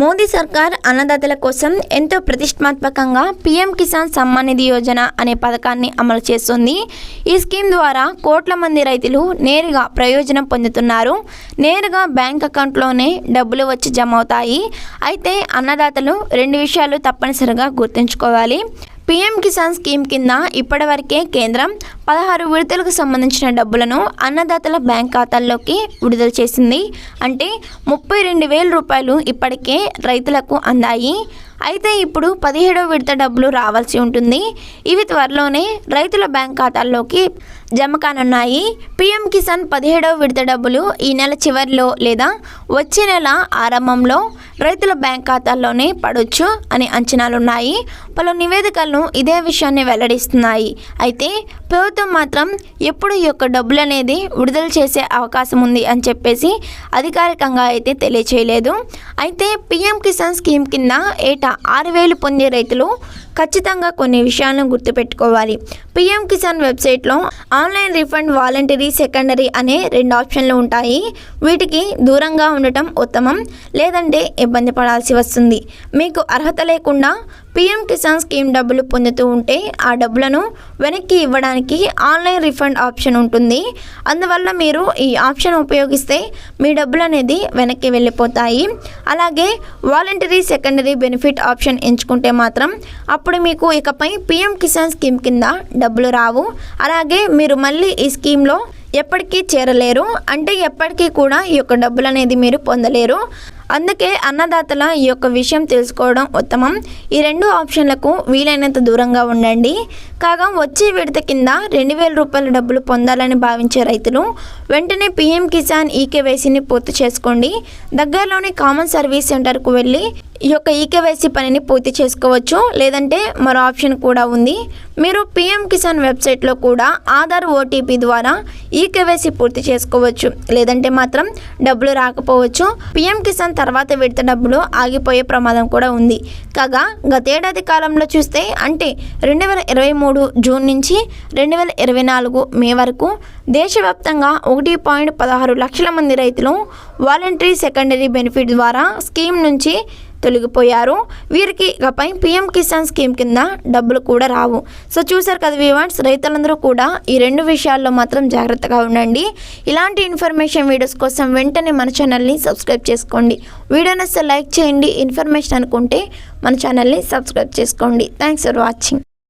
మోదీ సర్కార్ అన్నదాతల కోసం ఎంతో ప్రతిష్టాత్మకంగా పీఎం కిసాన్ సమ్మాన్ నిధి యోజన అనే పథకాన్ని అమలు చేస్తుంది. ఈ స్కీమ్ ద్వారా కోట్ల మంది రైతులు నేరుగా ప్రయోజనం పొందుతున్నారు. నేరుగా బ్యాంక్ అకౌంట్లోనే డబ్బులు వచ్చి జమ అవుతాయి. అయితే అన్నదాతలు రెండు విషయాలు తప్పనిసరిగా గుర్తుంచుకోవాలి. పీఎం కిసాన్ స్కీమ్ కింద ఇప్పటివరకే కేంద్రం పదహారు విడతలకు సంబంధించిన డబ్బులను అన్నదాతల బ్యాంక్ ఖాతాల్లోకి విడుదల చేసింది. అంటే ముప్పై రెండు వేల రూపాయలు ఇప్పటికే రైతులకు అందాయి. అయితే ఇప్పుడు పదిహేడవ విడత డబ్బులు రావాల్సి ఉంటుంది. ఇవి త్వరలోనే రైతుల బ్యాంక్ ఖాతాల్లోకి జమ కానున్నాయి. పీఎం కిసాన్ పదిహేడవ విడత డబ్బులు ఈ నెల చివరిలో లేదా వచ్చే నెల ఆరంభంలో రైతుల బ్యాంక్ ఖాతాల్లోనే పడవచ్చు అనే అంచనాలున్నాయి. పలు నివేదికలను ఇదే విషయాన్ని వెల్లడిస్తున్నాయి. అయితే ప్రభుత్వం మాత్రం ఎప్పుడు ఈ యొక్క డబ్బులు అనేది విడుదల చేసే అవకాశం ఉంది అని చెప్పేసి అధికారికంగా అయితే తెలియచేయలేదు. అయితే పిఎం కిసాన్ స్కీమ్ కింద ఏటా ఆరు వేలు పొందే రైతులు ఖచ్చితంగా కొన్ని విషయాలను గుర్తుపెట్టుకోవాలి. పీఎం కిసాన్ వెబ్సైట్లో ఆన్లైన్ రిఫండ్ వాలంటరీ సెకండరీ అనే రెండు ఆప్షన్లు ఉంటాయి. వీటికి దూరంగా ఉండటం ఉత్తమం లేదంటే ఇబ్బంది పడాల్సి వస్తుంది. మీకు అర్హత లేకుండా పీఎం కిసాన్ స్కీమ్ డబ్బులు పొందుతూ ఉంటే ఆ డబ్బులను వెనక్కి ఇవ్వడానికి ఆన్లైన్ రిఫండ్ ఆప్షన్ ఉంటుంది. అందువల్ల మీరు ఈ ఆప్షన్ ఉపయోగిస్తే మీ డబ్బులు అనేది వెనక్కి వెళ్ళిపోతాయి. అలాగే వాలంటరీ సెకండరీ బెనిఫిట్ ఆప్షన్ ఎంచుకుంటే మాత్రం అప్పుడు మీకు ఇకపై పీఎం కిసాన్ స్కీమ్ కింద డబ్బులు రావు. అలాగే మీరు మళ్ళీ ఈ స్కీమ్లో ఎప్పటికీ చేరలేరు. అంటే ఎప్పటికీ కూడా ఈ యొక్క డబ్బులు అనేది మీరు పొందలేరు. అందుకే అన్నదాతల ఈ యొక్క విషయం తెలుసుకోవడం ఉత్తమం. ఈ రెండు ఆప్షన్లకు వీలైనంత దూరంగా ఉండండి. కాగా వచ్చే విడత కింద రెండు వేల రూపాయల డబ్బులు పొందాలని భావించే రైతులు వెంటనే పీఎం కిసాన్ ఈకేవైసీని పూర్తి చేసుకోండి. దగ్గరలోని కామన్ సర్వీస్ సెంటర్కు వెళ్ళి ఈ యొక్క ఈకేవైసీ పనిని పూర్తి చేసుకోవచ్చు. లేదంటే మరో ఆప్షన్ కూడా ఉంది. మీరు పీఎం కిసాన్ వెబ్సైట్లో కూడా ఆధార్ ఓటీపీ ద్వారా ఈకేవైసీ పూర్తి చేసుకోవచ్చు. లేదంటే మాత్రం డబ్బులు రాకపోవచ్చు. పీఎం కిసాన్ తర్వాత విడత డబ్బులు ఆగిపోయే ప్రమాదం కూడా ఉంది. కాగా గతేడాది కాలంలో చూస్తే అంటే రెండు వేల ఇరవై మూడు జూన్ నుంచి రెండు వేల ఇరవై నాలుగు మే వరకు దేశవ్యాప్తంగా ఒకటి పాయింట్ పదహారు లక్షల మంది రైతులు వాలంటరీ సెకండరీ బెనిఫిట్ ద్వారా స్కీమ్ నుంచి తొలగిపోయారు. వీరికి ఇకపై పీఎం కిసాన్ స్కీమ్ కింద డబ్బులు కూడా రావు. సో చూసారు కదా వివాన్స్ రైతులందరూ కూడా ఈ రెండు విషయాల్లో మాత్రం జాగ్రత్తగా ఉండండి. ఇలాంటి ఇన్ఫర్మేషన్ వీడియోస్ కోసం వెంటనే మన ఛానల్ని సబ్స్క్రైబ్ చేసుకోండి. వీడియో లైక్ చేయండి. ఇన్ఫర్మేషన్ అనుకుంటే మన ఛానల్ని సబ్స్క్రైబ్ చేసుకోండి. Thanks for watching